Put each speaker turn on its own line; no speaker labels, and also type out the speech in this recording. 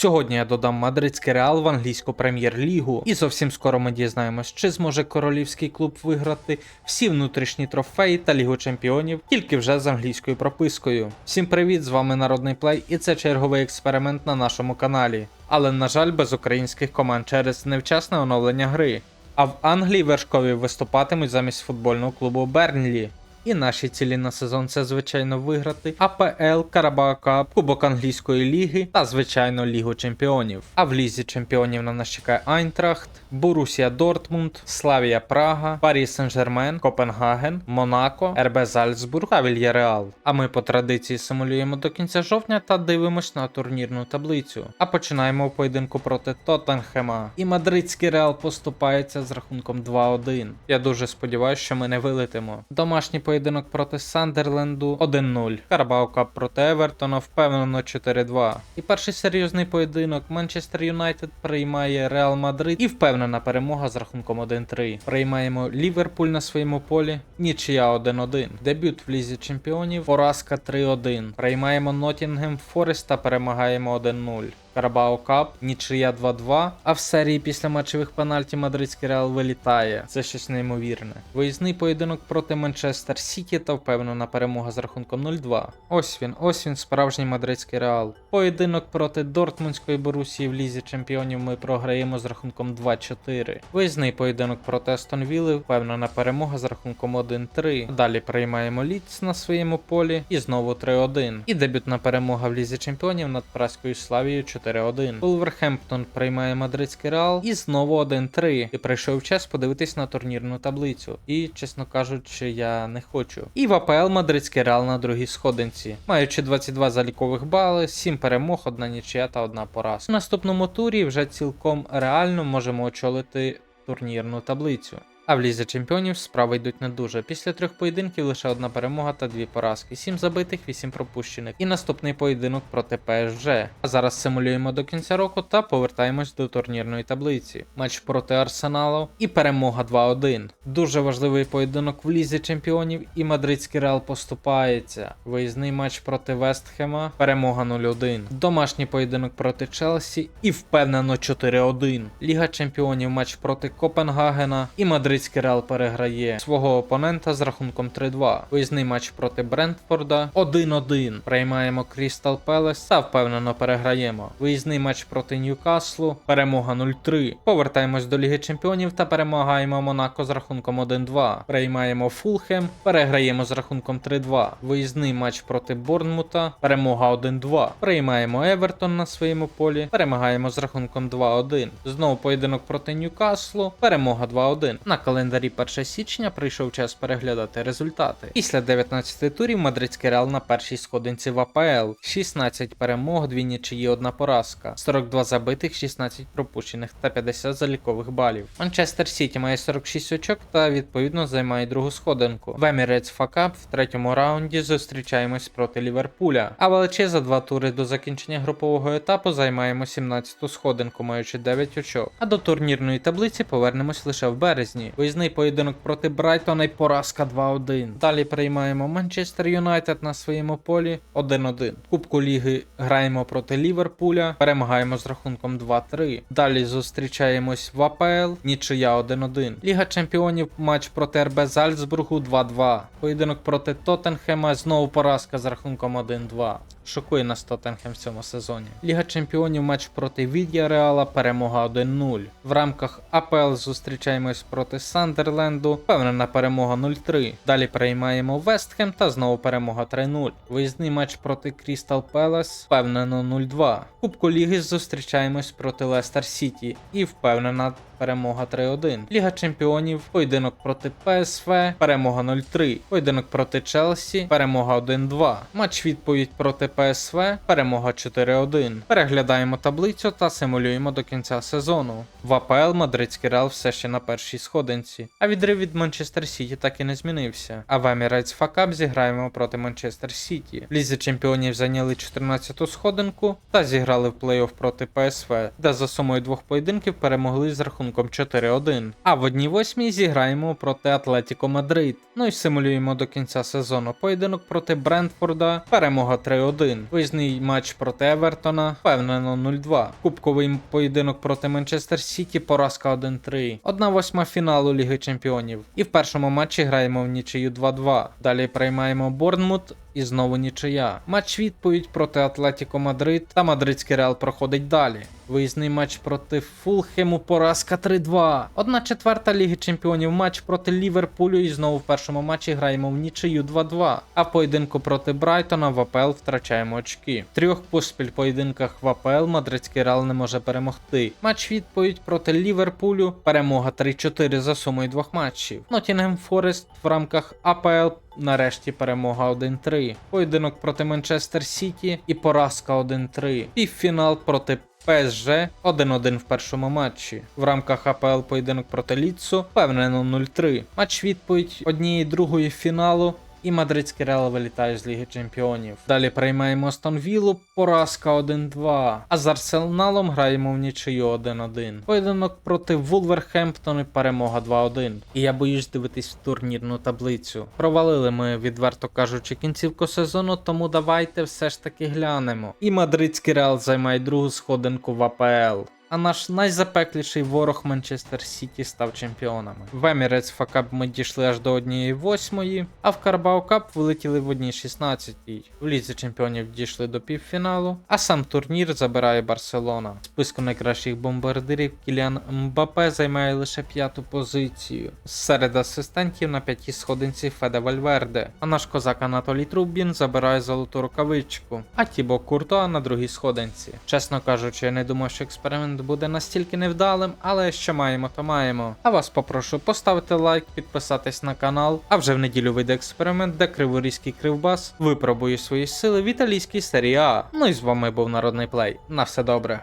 Сьогодні я додам мадридський реал в англійську прем'єр-лігу, і зовсім скоро ми дізнаємось, чи зможе королівський клуб виграти всі внутрішні трофеї та Лігу чемпіонів, тільки вже з англійською пропискою. Всім привіт, з вами Народний Плей, і це черговий експеримент на нашому каналі. Але на жаль, без українських команд через невчасне оновлення гри. А в Англії вершкові виступатимуть замість футбольного клубу Бернлі. І наші цілі на сезон це звичайно виграти АПЛ, Карабao Кубок англійської ліги та звичайно Лігу Чемпіонів. А в лізі чемпіонів на нас чекає Айнтрахт, Борусія Дортмунд, Славія Прага, Парі Сен-Жермен, Копенгаген, Монако, РБ Зальцбург та Вільяреал. А ми по традиції симулюємо до кінця жовтня та дивимось на турнірну таблицю. А починаємо в поєдинку проти Тоттенхема. І мадридський реал поступається з рахунком 2-1. Я дуже сподіваюся, що ми не вилетимо. Домашній поєдинок проти Сандерленду 1-0. Карабao Кап проти Евертона впевнено 4-2. І перший серйозний поєдинок Манчестер Юнайтед приймає Реал Мадрид і впевнена перемога з рахунком 1-3. Приймаємо Ліверпуль на своєму полі, нічия 1-1. Дебют в лізі чемпіонів, поразка 3-1. Приймаємо Ноттінгем Форест та перемагаємо 1-0. Карабао Кап, нічия 2-2, а в серії після матчевих пенальті мадридський реал вилітає. Це щось неймовірне. Виїзний поєдинок проти Манчестер Сіті та впевнена перемога з рахунком 0-2. Ось він, ось він, справжній мадридський реал. Поєдинок проти Дортмундської Борусії в лізі чемпіонів ми програємо з рахунком 2-4. Виїзний поєдинок проти Астон Вілли, впевнена перемога з рахунком 1-3. Далі приймаємо Ліц на своєму полі і знову 3-1. І дебютна перемога в лізі чемпіонів над Праською Славією 4-1. Вулверхемптон приймає мадридський реал і знову 1-3. І прийшов час подивитись на турнірну таблицю. І, чесно кажучи, я не хочу. І в АПЛ мадридський реал на другій сходинці, маючи 22 залікових бали, 7 перемог, одна нічия та одна поразка. В наступному турі вже цілком реально можемо очолити турнірну таблицю. А в лізі чемпіонів справи йдуть не дуже. Після трьох поєдинків лише одна перемога та дві поразки, сім забитих, вісім пропущених. І наступний поєдинок проти ПСЖ. А зараз симулюємо до кінця року та повертаємось до турнірної таблиці. Матч проти Арсеналу і перемога 2-1. Дуже важливий поєдинок в лізі чемпіонів, і мадридський реал поступається. Виїзний матч проти Вестхема, перемога 0-1. Домашній поєдинок проти Челсі і впевнено 4-1. Ліга чемпіонів матч проти Копенгагена і Мадридський Реал переграє свого опонента з рахунком 3-2. Виїзний матч проти Брентфорда 1-1. Приймаємо Крістал Пелес та впевнено переграємо. Виїзний матч проти Ньюкаслу, перемога 0-3. Повертаємось до Ліги Чемпіонів та перемагаємо Монако з рахунком 1-2. Приймаємо Фулхем, переграємо з рахунком 3-2. Виїзний матч проти Борнмута, перемога 1-2. Приймаємо Евертон на своєму полі, перемагаємо з рахунком 2-1. Знову поєдинок проти Ньюкаслу, перемога 2-1. Календарі 1 січня прийшов час переглядати результати. Після 19 турів мадридський реал на першій сходинці в АПЛ. 16 перемог, 2 нічиї, 1 поразка, 42 забитих, 16 пропущених та 50 залікових балів. Манчестер Сіті має 46 очок та відповідно займає другу сходинку. В Emirates Факап в третьому раунді зустрічаємось проти Ліверпуля. А Величе за два тури до закінчення групового етапу займаємо 17-ту сходинку, маючи 9 очок. А до турнірної таблиці повернемось лише в березні. Виїзний поєдинок проти Брайтона і поразка 2-1. Далі приймаємо Манчестер Юнайтед на своєму полі 1-1. Кубку ліги граємо проти Ліверпуля, перемагаємо з рахунком 2-3. Далі зустрічаємось в АПЛ, нічия 1-1. Ліга чемпіонів матч проти РБ Зальцбургу 2-2. Поєдинок проти Тоттенхема знову поразка з рахунком 1-2. Шокує нас Тоттенхем в цьому сезоні. Ліга чемпіонів матч проти Від'я Реала, перемога 1-0. В рамках АПЛ зустрічаємось проти Сандерленду, впевнена перемога 0-3. Далі приймаємо Вестхем та знову перемога 3-0. Виїзний матч проти Крістал Пелес, впевнено 0-2. Кубку Ліги зустрічаємось проти Лестер Сіті і впевнена перемога 3-1. Ліга чемпіонів, поєдинок проти ПСВ, перемога 0-3. Поєдинок проти Челсі, перемога 1-2. Матч відповідь проти ПСВ, перемога 4-1. Переглядаємо таблицю та симулюємо до кінця сезону. В АПЛ мадридський Реал все ще на першій сходинці, а відрив від Манчестер Сіті так і не змінився. А в Emirates Факап зіграємо проти Манчестер Сіті. Лізі чемпіонів зайняли 14-ту сходинку та зіграли в плей-офф проти ПСВ, де за сумою двох поєдинків перемогли з рахунком рахунком 4-1. А в одній восьмій зіграємо проти Атлетіко Мадрид. Ну і симулюємо до кінця сезону поєдинок проти Брентфорда, перемога 3-1. Виїзний матч проти Евертона, впевнено 0-2. Кубковий поєдинок проти Манчестер Сіті, поразка 1-3. Одна восьма фіналу Ліги Чемпіонів. І в першому матчі граємо в нічию 2-2. Далі приймаємо Борнмут і знову нічия. Матч відповідь проти Атлетіко Мадрид та Мадридський Реал проходить далі. Виїзний матч проти Фулхему, поразка 3-2. Одна четверта Ліги Чемпіонів матч проти Ліверпулю і знову в першому матчі граємо в нічию 2-2. А в поєдинку проти Брайтона в АПЛ втрачаємо очки. В трьох поспіль поєдинках в АПЛ Мадридський Реал не може перемогти. Матч відповідь проти Ліверпулю, перемога 3-4 за сумою двох матчів. Ноттінгем Форест в рамках АПЛ Нарешті перемога 1-3. Поєдинок проти Манчестер Сіті і поразка 1-3. Півфінал проти ПСЖ 1-1 в першому матчі. В рамках АПЛ поєдинок проти Ліцу впевнено 0-3. Матч відповідь однієї другої фіналу. І мадридський Реал вилітає з Ліги Чемпіонів. Далі приймаємо Віллу, поразка 1-2. А з Арсеналом граємо в нічию 1-1. Поєдинок проти Вулверхемптону, перемога 2-1. І я боюсь дивитись в турнірну таблицю. Провалили ми, відверто кажучи, кінцівку сезону, тому давайте все ж таки глянемо. І мадридський Реал займає другу сходинку в АПЛ. А наш найзапекліший ворог Манчестер Сіті став чемпіонами. В Емірець Факап ми дійшли аж до 1-8, а в Карбау Кап вилетіли в 1-16. В Лізі чемпіонів дійшли до півфіналу, а сам турнір забирає Барселона. В списку найкращих бомбардирів Кіліан Мбапе займає лише п'яту позицію. Серед асистентів на п'ятій сходинці Феде Вальверде, а наш козак Анатолій Трубін забирає золоту рукавичку, а Тібо Куртоа на другій сходинці. Чесно кажучи, я не думав, що експеримент буде настільки невдалим, але що маємо, то маємо. А вас попрошу поставити лайк, підписатись на канал. А вже в неділю вийде експеримент, де криворізький кривбас випробує свої сили в італійській серії А. Ну і з вами був Народний Плей. На все добре.